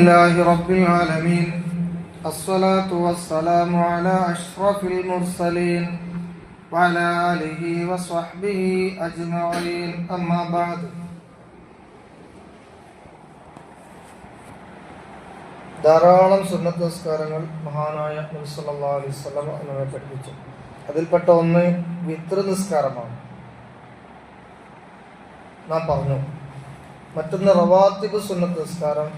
لله رب العالمين الصلاة والسلام على أشرف المرسلين وعلى آله وصحبه أجمعين أما بعد ധാരാളം സുന്നത്ത് നിസ്കാരങ്ങൾ മഹാനായ നബി സല്ലല്ലാഹു അലൈഹി വസല്ലം നമ്മെ പഠിപ്പിച്ചു അതിൽപ്പെട്ട ഒന്ന് വിത്ര നിസ്കാരമാണ് നാം പറഞ്ഞു മറ്റൊന്ന് റവാത്തിബ് സുന്നത്ത് നിസ്കാരം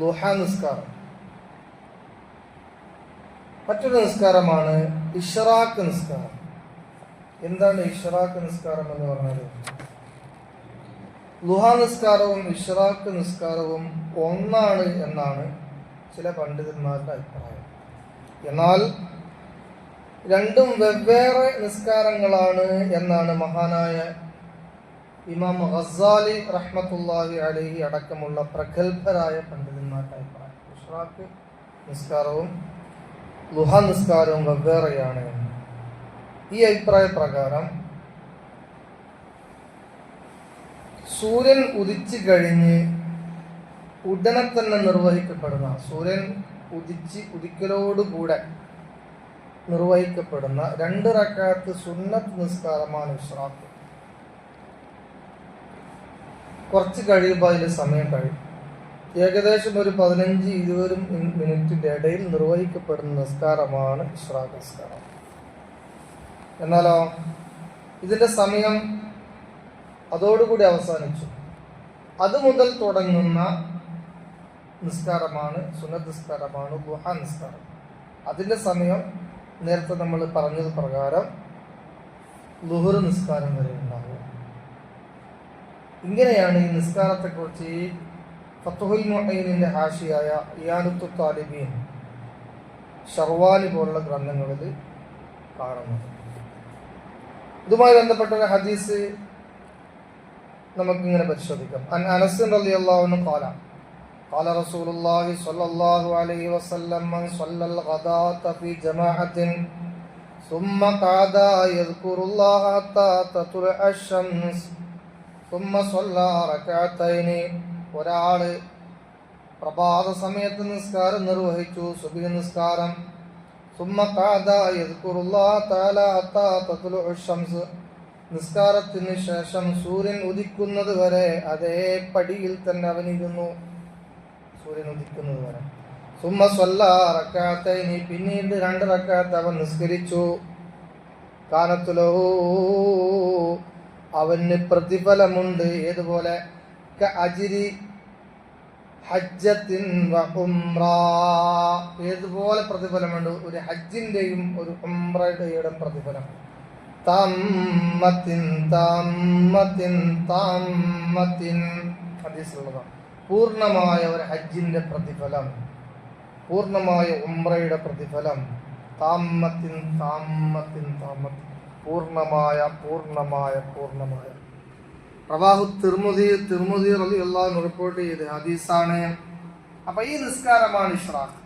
ലുഹ നിസ്കാരം. മറ്റൊരു നിസ്കാരമാണ് ഇഷറാക്ക് നിസ്കാരം. എന്താണ് ഇഷറാക്ക് നിസ്കാരം എന്ന് പറഞ്ഞത് ലുഹ നിസ്കാരവും ഇഷറാക്ക് നിസ്കാരവും ഒന്നാണ് എന്നാണ് ചില പണ്ഡിതന്മാരുടെ അഭിപ്രായം. എന്നാൽ രണ്ടും വെവ്വേറെ നിസ്കാരങ്ങളാണ് എന്നാണ് മഹാനായ ഇമാം ഗസാലി റഹ്മത്തുല്ലാഹി അലഹി അടക്കമുള്ള പ്രഗത്ഭരായ ഇഷ്റാഖ് നിസ്കാരവും ലുഹ നിസ്കാരവും വെവ്വേറെയാണ് ഈ അഭിപ്രായ പ്രകാരം സൂര്യൻ ഉദിച്ചു കഴിഞ്ഞ് ഉടനെ തന്നെ നിർവഹിക്കപ്പെടുന്ന സൂര്യൻ ഉദിച്ച് ഉദിക്കലോടുകൂടെ നിർവഹിക്കപ്പെടുന്ന രണ്ട് റക്കാത്ത് സുന്നത്ത് നിസ്കാരമാണ് ഇഷ്റാഖ്. കുറച്ച് കഴിയുമ്പോൾ അതിൽ സമയം കഴിയും. ഏകദേശം ഒരു പതിനഞ്ച് ഇരുപത് മിനിറ്റിന്റെ ഇടയിൽ നിർവഹിക്കപ്പെടുന്ന നിസ്കാരമാണ് ഇഷ്രാഖ് നിസ്കാരം. എന്നാലോ ഇതിന്റെ സമയം അതോടുകൂടി അവസാനിച്ചു. അത് മുതൽ തുടങ്ങുന്ന നിസ്കാരമാണ് സുന്നത്ത് നിസ്കാരമാണ് ഗുഹ നിസ്കാരം. അതിന്റെ സമയം നേരത്തെ നമ്മൾ പറഞ്ഞത് പ്രകാരം ലുഹുർ നിസ്കാരം വരെ ഉണ്ടാവും ഇങ്ങനെയാണ് ഈ നിസ്കാരത്തെക്കുറിച്ച് ഈ ഫത്തുഹുൽ മൊഹീനിന്റെ ഹാഷിയായ ഇയാനുത്തു താലിബീൻ ഷർവാലി പോലുള്ള ഗ്രന്ഥങ്ങളിൽ കാണുന്നത് ഇതുമായി ബന്ധപ്പെട്ട ഒരു ഹദീസ് നമുക്കിങ്ങനെ പരിശോധിക്കാം അൻ അനസ് റളിയല്ലാഹു അൻഹു ഖാല قال رسول الله صلى الله عليه وسلم من صلى الغداة في جماعة ثم قعد يذكر الله حتى تطلع الشمس തുമ്മ സ്വല്ലാറക്കാത്തതിന് പ്രഭാത സമയത്ത് നിസ്കാരം നിർവഹിച്ചു സുബി നിസ്കാരം. നിസ്കാരത്തിന് ശേഷം സൂര്യൻ ഉദിക്കുന്നത് വരെ അതേ പടിയിൽ തന്നെ അവനിരുന്നു. സൂര്യൻ ഉദിക്കുന്നത് വരെ. സുമ്മ സ്വല്ലാറക്കാത്ത ഇനി പിന്നീട് രണ്ട് റക്കാത്ത അവൻ നിസ്കരിച്ചു. കാനത്തുലോ അവന് പ്രതിഫലമുണ്ട്. ഏതുപോലെ? ഹജ്ജത്തിൻ ഏതുപോലെ പ്രതിഫലമുണ്ട്? ഒരു ഹജ്ജിന്റെയും ഒരു ഉംറയുടെയും പ്രതിഫലം. തമ്മത്തിൻ തമ്മത്തിൻ തമ്മത്തിൻ. ഹദീസിലുള്ളതാണ് പൂർണമായ ഒരു ഹജ്ജിന്റെ പ്രതിഫലം. പൂർണമായ ഉംറയുടെ പ്രതിഫലം. താമത്തിൻ താമത്തിൻ താമത്തിൻ പൂർണമായ പൂർണമായ പൂർണമായ. പ്രവാഹു തിർമുദി തിർമുദി റലി അള്ളാഹു റിപ്പോർട്ട് ചെയ്ത്. ഹദീസാണ്. അപ്പൊ ഈ നിസ്കാരമാണ് ഇഷ്റാഖ്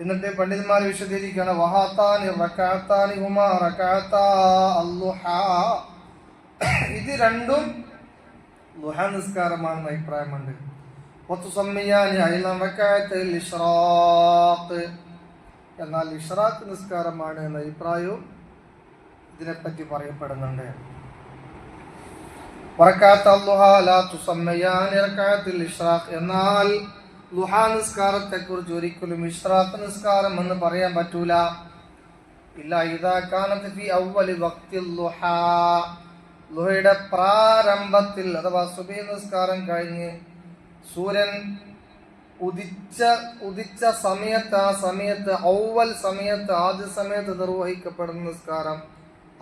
എന്നിട്ട് പണ്ഡിതന്മാർ വിശദീകരിക്കുകയാണ്. വഹാത്താനി റക്കാത്താനി ഹുമാ റക്കാത്താ അല്ലുഹാ ഇത് രണ്ടും ലുഹ നിസ്കാരമാണെന്ന് അഭിപ്രായമുണ്ട്. എന്നാൽ ഇഷ്റാഖ് നിസ്കാരമാണ് എന്ന അഭിപ്രായവും ഇതിനെപ്പറ്റി പറയപ്പെടുന്നുണ്ട്. എന്നാൽ ലുഹ നിസ്കാരത്തെ കുറിച്ച് ഒരിക്കലും ഇഷ്റാഖ് നിസ്കാരം എന്ന് പറയാൻ പറ്റൂല. ഇല്ല ഇതാ കാനത്ത് ഔവലി വക്തി ലുഹ. ലുഹയുടെ പ്രാരംഭത്തിൽ അഥവാ സുബൈ നിസ്കാരം കഴിഞ്ഞ് സൂര്യൻ ഉദിച്ച ഉദിച്ച സമയത്ത് ആ സമയത്ത് ഔവൽ സമയത്ത് ആദ്യ സമയത്ത് നിർവഹിക്കപ്പെടുന്ന നിസ്കാരം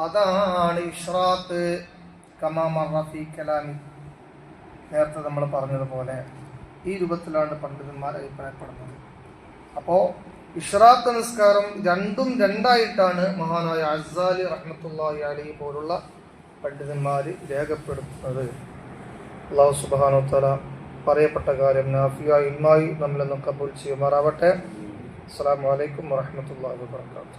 അതാണ് ഇഷ്റാത്ത് കമാമറഫി കലാമി. നേരത്തെ നമ്മൾ പറഞ്ഞതുപോലെ ഈ രൂപത്തിലാണ് പണ്ഡിതന്മാർ അഭിപ്രായപ്പെടുന്നത്. അപ്പോൾ ഇഷ്റാത്ത് നിസ്കാരം രണ്ടും രണ്ടായിട്ടാണ് മഹാനായ അസാലി റഹ്മത്തുല്ലാഹി അലി പോലുള്ള പണ്ഡിതന്മാർ രേഖപ്പെടുത്തുന്നത്. അള്ളാഹു സുബാനോത്തല പറയപ്പെട്ട കാര്യം നാഫിയ ഇൽമായി നമ്മളെന്നും കബൂൽ ചെയ്യുമാറാവട്ടെ. അസ്സാം വലൈക്കും വാഹമത്തല്ലാ വാത്തു